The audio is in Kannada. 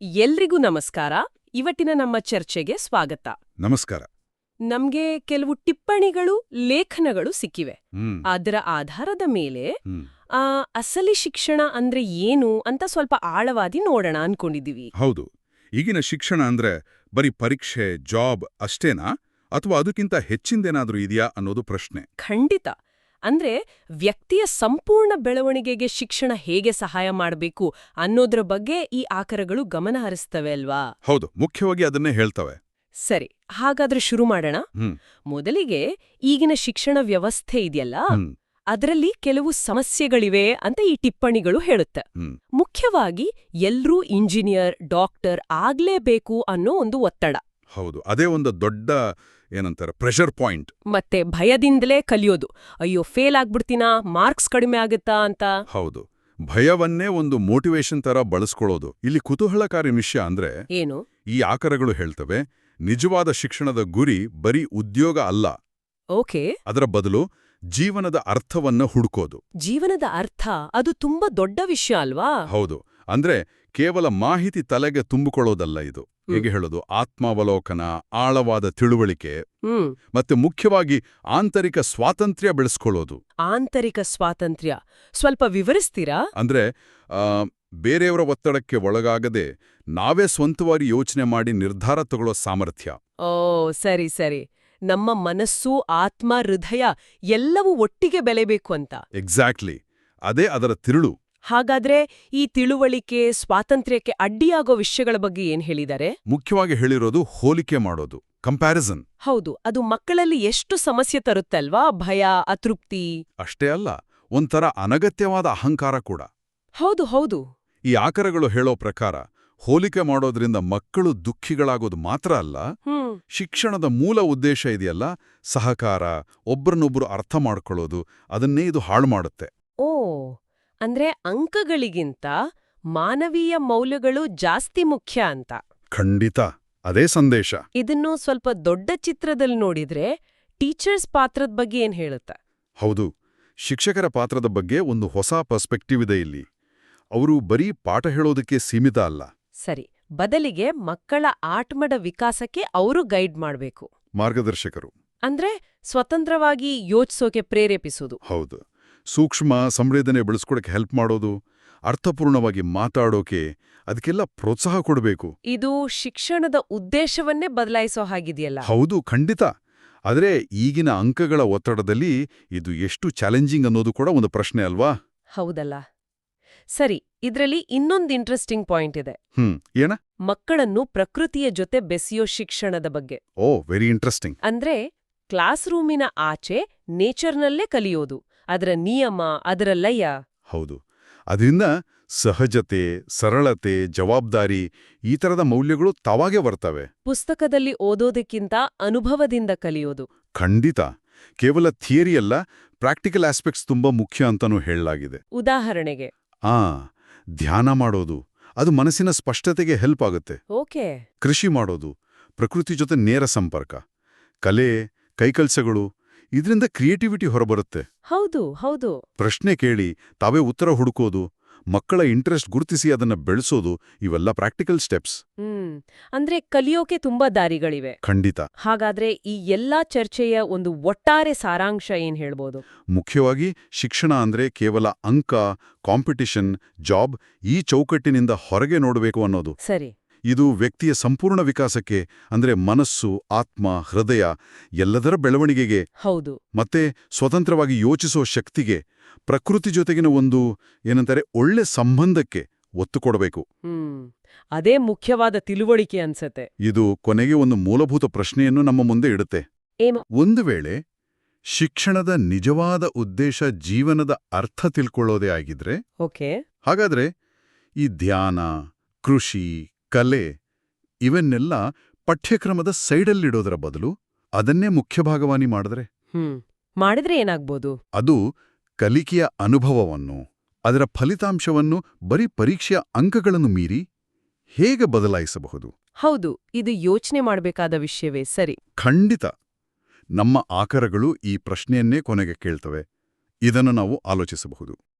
ಎಲ್ರಿಗೂ ನಮಸ್ಕಾರ. ಇವತ್ತಿನ ನಮ್ಮ ಚರ್ಚೆಗೆ ಸ್ವಾಗತ. ನಮಸ್ಕಾರ. ನಮ್ಗೆ ಕೆಲವು ಟಿಪ್ಪಣಿಗಳು ಲೇಖನಗಳು ಸಿಕ್ಕಿವೆ. ಅದರ ಆಧಾರದ ಮೇಲೆ ಆ ಅಸಲಿ ಶಿಕ್ಷಣ ಅಂದ್ರೆ ಏನು ಅಂತ ಸ್ವಲ್ಪ ಆಳವಾಗಿ ನೋಡೋಣ ಅನ್ಕೊಂಡಿದೀವಿ ಹೌದು. ಈಗಿನ ಶಿಕ್ಷಣ ಅಂದ್ರೆ ಬರೀ ಪರೀಕ್ಷೆ ಜಾಬ್ ಅಷ್ಟೇನಾ? ಅಥವಾ ಅದಕ್ಕಿಂತ ಹೆಚ್ಚಿಂದೇನಾದ್ರೂ ಇದೆಯಾ ಅನ್ನೋದು ಪ್ರಶ್ನೆ. ಖಂಡಿತ. ಅಂದ್ರೆ ವ್ಯಕ್ತಿಯ ಸಂಪೂರ್ಣ ಬೆಳವಣಿಗೆಗೆ ಶಿಕ್ಷಣ ಹೇಗೆ ಸಹಾಯ ಮಾಡಬೇಕು ಅನ್ನೋದ್ರ ಬಗ್ಗೆ ಈ ಆಕರಗಳು ಗಮನ ಹರಿಸ್ತವೆ ಅಲ್ವಾ? ಹೌದು ಮುಖ್ಯವಾಗಿ ಅದನ್ನೇ ಹೇಳ್ತವೆ. ಸರಿ ಹಾಗಾದ್ರೆ ಶುರು ಮಾಡೋಣ. ಮೊದಲಿಗೆ ಈಗಿನ ಶಿಕ್ಷಣ ವ್ಯವಸ್ಥೆ ಇದೆಯಲ್ಲ? ಅದರಲ್ಲಿ ಕೆಲವು ಸಮಸ್ಯೆಗಳಿವೆ ಅಂತ ಈ ಟಿಪ್ಪಣಿಗಳು ಹೇಳುತ್ತೆ. ಮುಖ್ಯವಾಗಿ ಎಲ್ರೂ ಇಂಜಿನಿಯರ್ ಡಾಕ್ಟರ್ ಆಗ್ಲೇಬೇಕು ಅನ್ನೋ ಒಂದು ಒತ್ತಡ. ಹೌದು ಅದೇ ಒಂದು ದೊಡ್ಡ ಏನಂತಾರೆ ಪ್ರೆಷರ್ ಪಾಯಿಂಟ್ ಮತ್ತೆ ಭಯದಿಂದಲೇ ಕಲಿಯೋದು. ಅಯ್ಯೋ ಫೇಲ್ ಆಗ್ಬಿಡ್ತೀನಾ? ಮಾರ್ಕ್ಸ್ ಕಡಿಮೆ ಆಗುತ್ತಾ ಅಂತ? ಹೌದು. ಭಯವನ್ನೇ ಒಂದು ಮೋಟಿವೇಶನ್ ತರ ಬಳಸ್ಕೊಳ್ಳೋದು. ಇಲ್ಲಿ ಕುತೂಹಲಕಾರಿ ವಿಷಯ ಅಂದ್ರೆ ಏನು? ಈ ಆಕರಗಳು ಹೇಳ್ತವೆ ನಿಜವಾದ ಶಿಕ್ಷಣದ ಗುರಿ ಬರೀ ಉದ್ಯೋಗ ಅಲ್ಲ. ಓಕೆ. ಅದರ ಬದಲು ಜೀವನದ ಅರ್ಥವನ್ನ ಹುಡುಕೋದು. ಜೀವನದ ಅರ್ಥ? ಅದು ತುಂಬಾ ದೊಡ್ಡ ವಿಷಯ ಅಲ್ವಾ? ಹೌದು. ಅಂದ್ರೆ ಕೇವಲ ಮಾಹಿತಿ ತಲೆಗೆ ತುಂಬಿಕೊಳ್ಳೋದಲ್ಲ ಇದು. ಹೇಗೆ ಹೇಳೋದು? ಆತ್ಮಾವಲೋಕನ ಆಳವಾದ ತಿಳುವಳಿಕೆ ಮತ್ತೆ ಮುಖ್ಯವಾಗಿ ಆಂತರಿಕ ಸ್ವಾತಂತ್ರ್ಯ ಬೆಳೆಸ್ಕೊಳ್ಳೋದು. ಆಂತರಿಕ ಸ್ವಾತಂತ್ರ್ಯ. ಸ್ವಲ್ಪ ವಿವರಿಸ್ತೀರಾ? ಅಂದ್ರೆ ಬೇರೆಯವರ ಒತ್ತಡಕ್ಕೆ ಒಳಗಾಗದೆ ನಾವೇ ಸ್ವಂತವಾಗಿ ಯೋಚನೆ ಮಾಡಿ ನಿರ್ಧಾರ ತಗೊಳ್ಳೋ ಸಾಮರ್ಥ್ಯ. ಓ ಸರಿ ಸರಿ. ನಮ್ಮ ಮನಸ್ಸು ಆತ್ಮ ಹೃದಯ ಎಲ್ಲವೂ ಒಟ್ಟಿಗೆ ಬೆಳೆಯಬೇಕು ಅಂತ. ಎಕ್ಸಾಕ್ಟ್ಲಿ ಅದೇ ಅದರ ತಿರುಳು. ಹಾಗಾದ್ರೆ ಈ ತಿಳುವಳಿಕೆ ಸ್ವಾತಂತ್ರ್ಯಕ್ಕೆ ಅಡ್ಡಿಯಾಗೋ ವಿಷಯಗಳ ಬಗ್ಗೆ ಏನ್ ಹೇಳಿದ್ದಾರೆ ಮುಖ್ಯವಾಗಿ ಹೇಳಿರೋದು ಹೋಲಿಕೆ ಮಾಡೋದು ಕಂಪ್ಯಾರಿಸನ್ ಹೌದು ಅದು ಮಕ್ಕಳಲ್ಲಿ ಎಷ್ಟು ಸಮಸ್ಯೆ ತರುತ್ತಲ್ವಾ? ಭಯ ಅತೃಪ್ತಿ? ಅಷ್ಟೇ ಅಲ್ಲ ಒಂಥರ ಅನಗತ್ಯವಾದ ಅಹಂಕಾರ ಕೂಡ. ಹೌದು ಹೌದು. ಈ ಆಕರಗಳು ಹೇಳೋ ಪ್ರಕಾರ ಹೋಲಿಕೆ ಮಾಡೋದ್ರಿಂದ ಮಕ್ಕಳು ದುಃಖಿಗಳಾಗೋದು ಮಾತ್ರ ಅಲ್ಲ ಶಿಕ್ಷಣದ ಮೂಲ ಉದ್ದೇಶ ಇದೆಯಲ್ಲ ಸಹಕಾರ ಒಬ್ರನ್ನೊಬ್ರು ಅರ್ಥ ಮಾಡ್ಕೊಳ್ಳೋದು ಅದನ್ನೇ ಇದು ಹಾಳು ಮಾಡುತ್ತೆ. ಓ ಅಂದ್ರೆ ಅಂಕಗಳಿಗಿಂತ ಮಾನವೀಯ ಮೌಲ್ಯಗಳು ಜಾಸ್ತಿ ಮುಖ್ಯ ಅಂತ. ಖಂಡಿತ. ಅದೇ ಸಂದೇಶ. ಇದನ್ನು ಸ್ವಲ್ಪ ದೊಡ್ಡ ಚಿತ್ರದಲ್ಲಿ ನೋಡಿದ್ರೆ ಟೀಚರ್ಸ್ ಪಾತ್ರದ ಬಗ್ಗೆ ಏನ್ ಹೇಳುತ್ತೆ? ಹೌದು. ಶಿಕ್ಷಕರ ಪಾತ್ರದ ಬಗ್ಗೆ ಒಂದು ಹೊಸ ಪರ್ಸ್ಪೆಕ್ಟಿವ್ ಇದೆ ಇಲ್ಲಿ. ಅವರು ಬರೀ ಪಾಠ ಹೇಳೋದಕ್ಕೆ ಸೀಮಿತ ಅಲ್ಲ. ಸರಿ. ಬದಲಿಗೆ ಮಕ್ಕಳ ಆಟ್ಮಡ ವಿಕಾಸಕ್ಕೆ ಅವರು ಗೈಡ್ ಮಾಡಬೇಕು. ಮಾರ್ಗದರ್ಶಕರು. ಅಂದ್ರೆ ಸ್ವತಂತ್ರವಾಗಿ ಯೋಚಿಸೋಕೆ ಪ್ರೇರೇಪಿಸೋದು ಹೌದು. ಸೂಕ್ಷ್ಮ ಸಂವೇದನೆ ಬೆಳೆಸ್ಕೊಡಕ್ಕೆ ಹೆಲ್ಪ್ ಮಾಡೋದು ಅರ್ಥಪೂರ್ಣವಾಗಿ ಮಾತಾಡೋಕೆ ಅದಕ್ಕೆಲ್ಲ ಪ್ರೋತ್ಸಾಹ ಕೊಡಬೇಕು. ಇದು ಶಿಕ್ಷಣದ ಉದ್ದೇಶವನ್ನೇ ಬದಲಾಯಿಸೋ ಹಾಗಿದೆಯಲ್ಲ? ಹೌದು ಖಂಡಿತ. ಆದರೆ ಈಗಿನ ಅಂಕಗಳ ಒತ್ತಡದಲ್ಲಿ ಇದು ಎಷ್ಟು ಚಾಲೆಂಜಿಂಗ್ ಅನ್ನೋದು ಕೂಡ ಒಂದು ಪ್ರಶ್ನೆ ಅಲ್ವಾ? ಹೌದಲ್ಲ. ಸರಿ ಇದರಲ್ಲಿ ಇನ್ನೊಂದು ಇಂಟ್ರೆಸ್ಟಿಂಗ್ ಪಾಯಿಂಟ್ ಇದೆ. ಹ್ಮ್ ಏನ? ಮಕ್ಕಳನ್ನು ಪ್ರಕೃತಿಯ ಜೊತೆ ಬೆಸೆಯೋ ಶಿಕ್ಷಣದ ಬಗ್ಗೆ. ಓ ವೆರಿ ಇಂಟ್ರೆಸ್ಟಿಂಗ್ ಅಂದ್ರೆ ಕ್ಲಾಸ್ ರೂಮಿನ ಆಚೆ ನೇಚರ್ನಲ್ಲೇ ಕಲಿಯೋದು. ಅದರ ನಿಯಮ ಅದರ ಲಯ. ಹೌದು. ಅದರಿಂದ ಸಹಜತೆ ಸರಳತೆ ಜವಾಬ್ದಾರಿ ಈ ತರದ ಮೌಲ್ಯಗಳು ತಾವಾಗೆ ಬರ್ತವೆ. ಪುಸ್ತಕದಲ್ಲಿ ಓದೋದಕ್ಕಿಂತ ಅನುಭವದಿಂದ ಕಲಿಯೋದು. ಖಂಡಿತ. ಕೇವಲ ಥಿಯರಿ ಅಲ್ಲ ಪ್ರಾಕ್ಟಿಕಲ್ ಆಸ್ಪೆಕ್ಟ್ಸ್ ತುಂಬಾ ಮುಖ್ಯ ಅಂತಾನೂ ಹೇಳಲಾಗಿದೆ. ಉದಾಹರಣೆಗೆ. ಆ ಧ್ಯಾನ ಮಾಡೋದು. ಅದು ಮನಸ್ಸಿನ ಸ್ಪಷ್ಟತೆಗೆ ಹೆಲ್ಪ್ ಆಗುತ್ತೆ. ಓಕೆ. ಕೃಷಿ ಮಾಡೋದು. ಪ್ರಕೃತಿ ಜೊತೆ ನೇರ ಸಂಪರ್ಕ. ಕಲೆ ಕೈಕಲ್ಸಗಳು ಇದರಿಂದ ಕ್ರಿಯೇಟಿವಿಟಿ ಹೊರಬರುತ್ತೆ. ಹೌದು ಹೌದು. ಪ್ರಶ್ನೆ ಕೇಳಿ ತಾವೇ ಉತ್ತರ ಹುಡುಕೋದು ಮಕ್ಕಳ ಇಂಟ್ರೆಸ್ಟ್ ಗುರುತಿಸಿ ಅದನ್ನ ಬೆಳೆಸೋದು ಇವೆಲ್ಲ ಪ್ರಾಕ್ಟಿಕಲ್ ಸ್ಟೆಪ್ಸ್. ಹ್ಮ್. ಅಂದ್ರೆ ಕಲಿಯೋಕೆ ತುಂಬಾ ದಾರಿಗಳಿವೆ. ಖಂಡಿತ. ಹಾಗಾದ್ರೆ ಈ ಎಲ್ಲಾ ಚರ್ಚೆಯ ಒಂದು ಒಟ್ಟಾರೆ ಸಾರಾಂಶ ಏನ್ ಹೇಳ್ಬೋದು? ಮುಖ್ಯವಾಗಿ ಶಿಕ್ಷಣ ಅಂದ್ರೆ ಕೇವಲ ಅಂಕ ಕಾಂಪಿಟಿಷನ್ ಜಾಬ್ ಈ ಚೌಕಟ್ಟಿನಿಂದ ಹೊರಗೆ ನೋಡಬೇಕು ಅನ್ನೋದು. ಸರಿ. ಇದು ವ್ಯಕ್ತಿಯ ಸಂಪೂರ್ಣ ವಿಕಾಸಕ್ಕೆ ಅಂದ್ರೆ ಮನಸ್ಸು ಆತ್ಮ ಹೃದಯ ಎಲ್ಲದರ ಬೆಳವಣಿಗೆಗೆ ಹೌದು. ಮತ್ತೆ ಸ್ವತಂತ್ರವಾಗಿ ಯೋಚಿಸೋ ಶಕ್ತಿಗೆ ಪ್ರಕೃತಿ ಜೊತೆಗಿನ ಒಂದು ಏನಂತಾರೆ ಒಳ್ಳೆ ಸಂಬಂಧಕ್ಕೆ ಒತ್ತು ಕೊಡಬೇಕು. ಅದೇ ಮುಖ್ಯವಾದ ತಿಳುವಳಿಕೆ ಅನ್ಸತ್ತೆ. ಇದು ಕೊನೆಗೆ ಒಂದು ಮೂಲಭೂತ ಪ್ರಶ್ನೆಯನ್ನು ನಮ್ಮ ಮುಂದೆ ಇಡುತ್ತೆ. ಒಂದು ವೇಳೆ ಶಿಕ್ಷಣದ ನಿಜವಾದ ಉದ್ದೇಶ ಜೀವನದ ಅರ್ಥ ತಿಳ್ಕೊಳ್ಳೋದೇ ಆಗಿದ್ರೆ ಓಕೆ. ಹಾಗಾದ್ರೆ ಈ ಧ್ಯಾನ ಕೃಷಿ ಕಲೆ ಇವನ್ನೆಲ್ಲ ಪಠ್ಯಕ್ರಮದ ಸೈಡಲ್ಲಿಡೋದರ ಬದಲು ಅದನ್ನೇ ಮುಖ್ಯ ಭಾಗವಾನಿ ಮಾಡಿದ್ರೆ? ಮಾಡಿದ್ರೆ ಏನಾಗ್ಬೋದು? ಅದು ಕಲಿಕೆಯ ಅನುಭವವನ್ನು ಅದರ ಫಲಿತಾಂಶವನ್ನು ಬರೀ ಪರೀಕ್ಷೆಯ ಅಂಕಗಳನ್ನು ಮೀರಿ ಹೇಗೆ ಬದಲಾಯಿಸಬಹುದು? ಹೌದು ಇದು ಯೋಚನೆ ಮಾಡಬೇಕಾದ ವಿಷಯವೇ ಸರಿ. ಖಂಡಿತ. ನಮ್ಮ ಆಕರಗಳು ಈ ಪ್ರಶ್ನೆಯನ್ನೇ ಕೊನೆಗೆ ಕೇಳ್ತವೆ. ಇದನ್ನು ನಾವು ಆಲೋಚಿಸಬಹುದು.